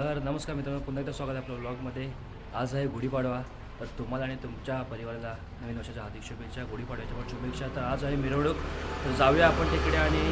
तर नमस्कार मित्रांनो पुन्हा एकदा स्वागत आहे आपल्या ब्लॉगमध्ये आज आहे गुढीपाडवा. तर तुम्हाला आणि तुमच्या परिवाराला नवीन वर्षाच्या हार्दिक शुभेच्छा गुढीपाडव्याच्या पण शुभेच्छा. तर आज आहे मिरवणूक. तर जाऊया आपण तिकडे आणि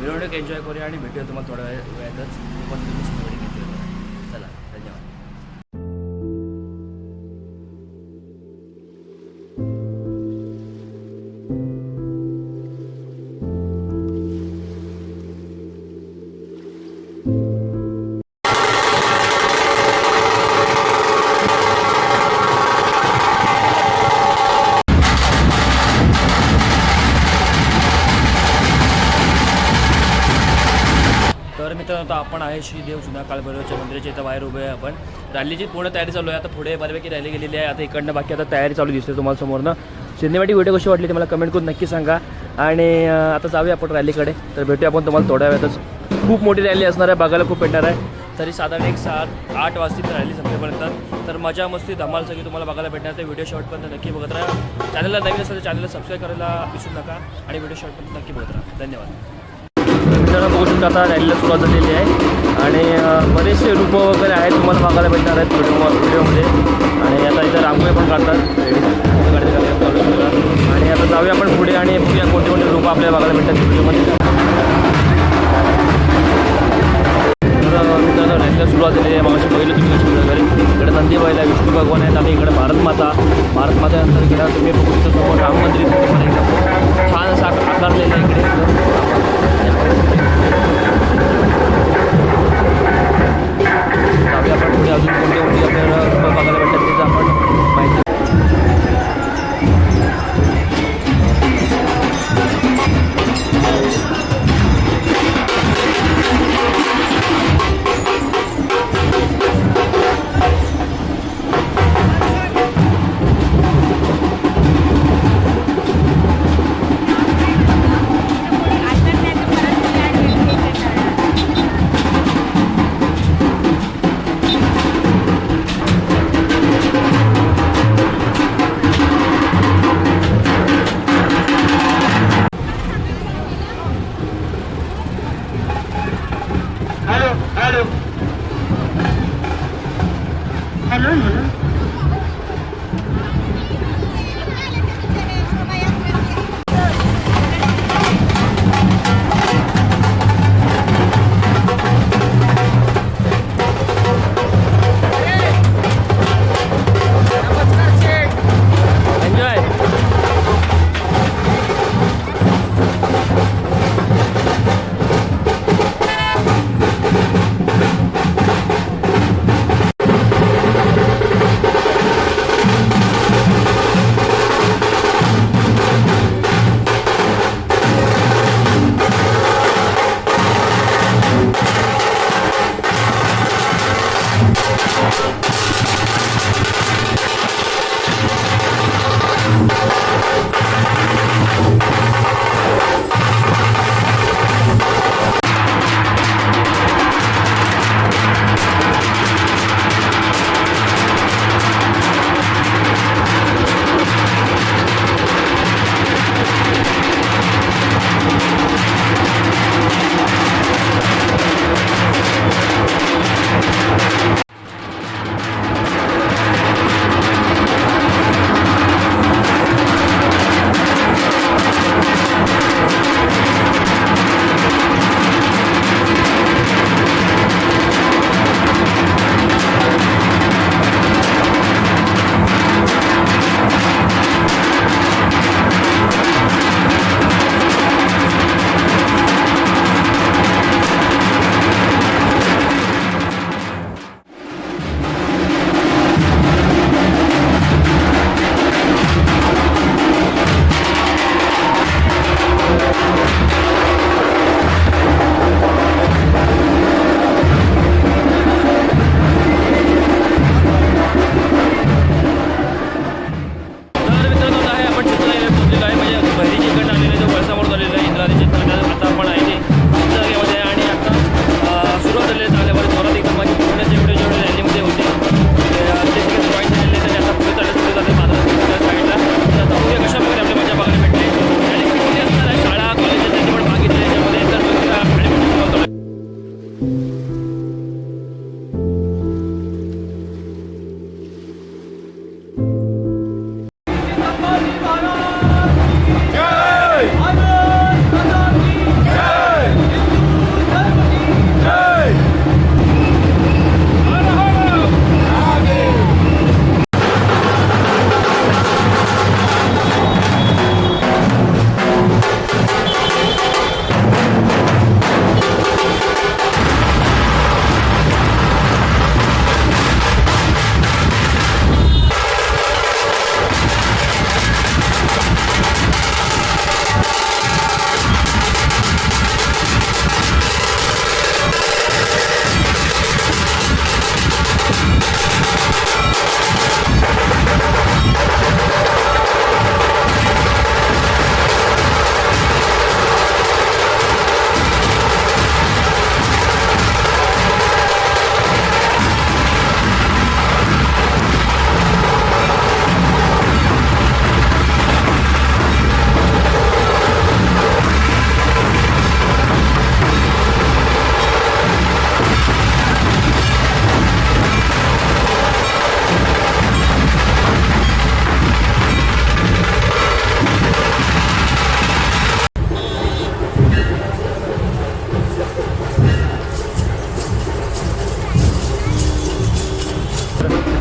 मिरवणूक एन्जॉय करूया आणि भेटूया तुम्हाला थोड्या वेळ वेळातच. पण श्रीदेव जुन्या काळभैरवच्या मंदिराच्या इथं बाहेर उभे आहे आपण. रॅलीची पूर्ण तयारी चालू आहे. आता पुढे बऱ्यापैकी रॅली गेलेली आहे. आता इकडनं बाकी आता तयारी चालू दिसते तुम्हाला समोरनं. सिनेमॅटिक व्हिडिओ कशी वाटली ते मला कमेंट करून नक्की सांगा. आणि आता जाऊया आपण रॅलीकडे. तर भेटूया आपण तुम्हाला थोड्या वेळातच. खूप मोठी रॅली असणार आहे. बघायला खूप भेटणार आहे. तरी साधारण एक सात आठ वाजता रॅली संपेपर्यंत. तर मजा मस्ती धमाल सगळी तुम्हाला बघायला भेटणार. ते व्हिडिओ शॉर्टपर्यंत नक्की बघत राहा. चॅनलला नवीन असेल तर चॅनलला सबस्क्राईब करायला विसरू नका. आणि व्हिडिओ शॉर्टपर्यंत नक्की बघत राहा. धन्यवाद. मित्रांनो बघू शकता आता रॅलीला सुरुवात झालेली आहे. आणि बरेचसे रूपं वगैरे आहेत तुम्हाला बघायला भेटणार आहेत व्हिडिओ व्हिडिओमध्ये आणि आता इथं रांगोळी पण काढतात. आणि आता जाऊया आपण पुढे आणि बघूया कोणते कोणते रूपं आपल्याला बघायला भेटतात व्हिडिओमध्ये तर रॅलीला सुरुवात झालेली आहे. मागाशी बघितलं तुम्ही कशी वगैरे इकडे नंदी बैल आहे विष्णू भगवान आहेत आणि इकडे भारत माता. भारत मातेनंतर गेला. तुम्ही बघू शकता समोर राम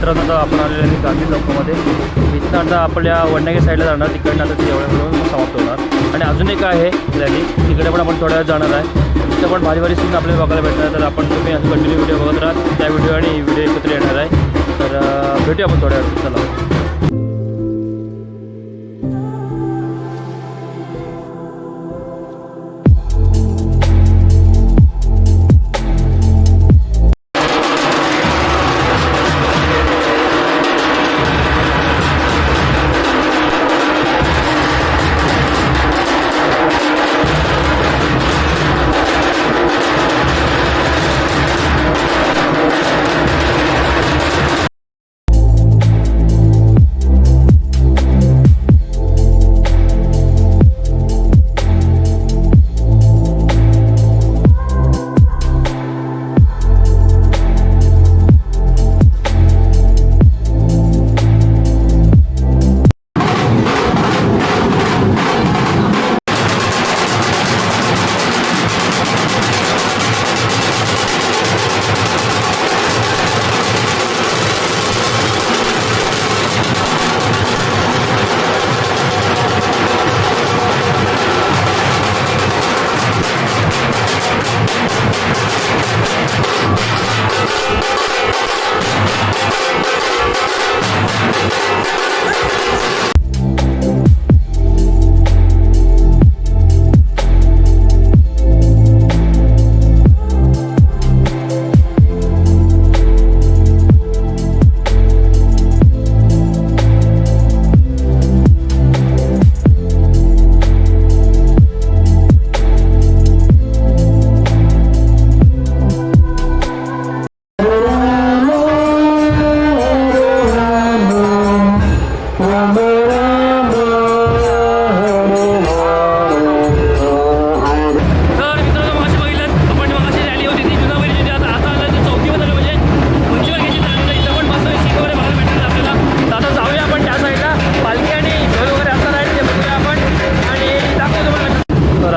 मित्रांनो आता आपण आलेलो आहे गांधी चौकामध्ये. इथनं आता आपल्या वडनागी साईडला जाणार तिकडनं आता ती एवढ्या समाप्त होणार. आणि अजून एक आहे रॅली तिकडे पण आपण थोड्या वेळ जाणार आहे. तिथं पण भारी भारी सीन आपल्याला बघायला भेटणार तर आपण तुम्ही असं कंटिन्यू व्हिडिओ बघत राहा. त्या व्हिडिओ आणि व्हिडिओ एकत्र येणार आहे. तर भेटूया आपण थोड्या वेळ चला.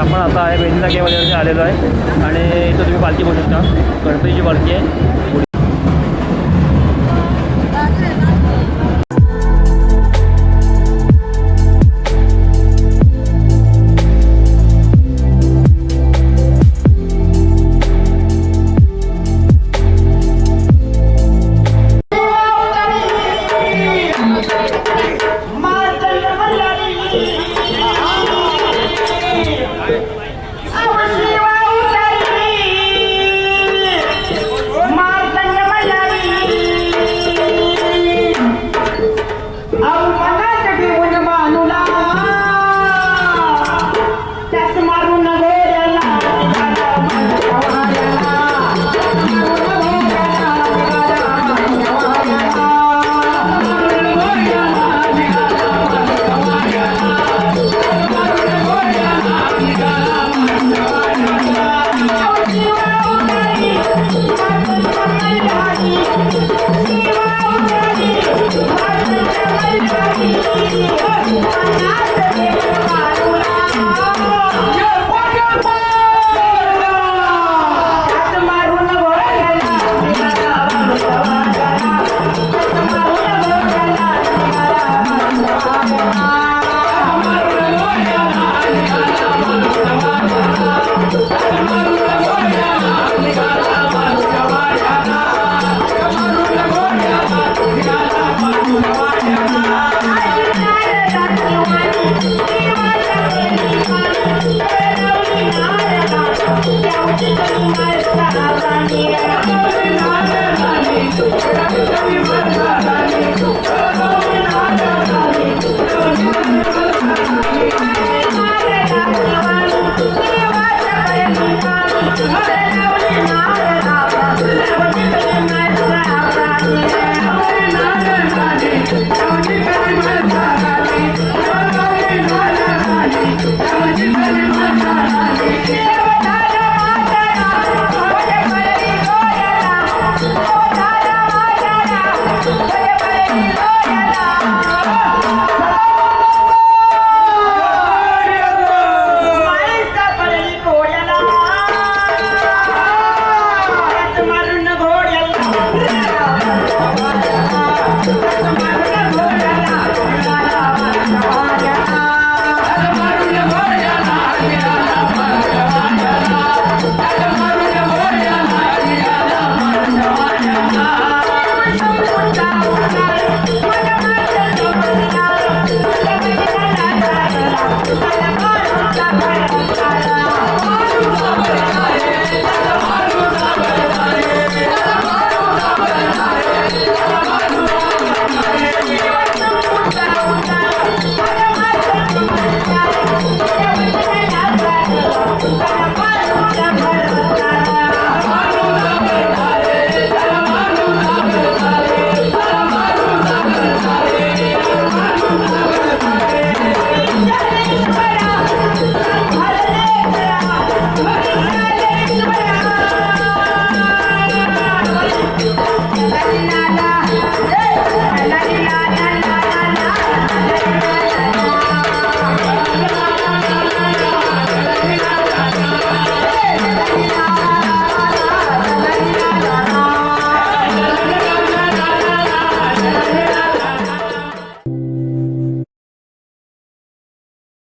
आपण आता आहे वेदिना केमध्ये आलेलो आहे. आणि इथं तुम्ही पालखी बघू शकता गणपतीची पालखी आहे.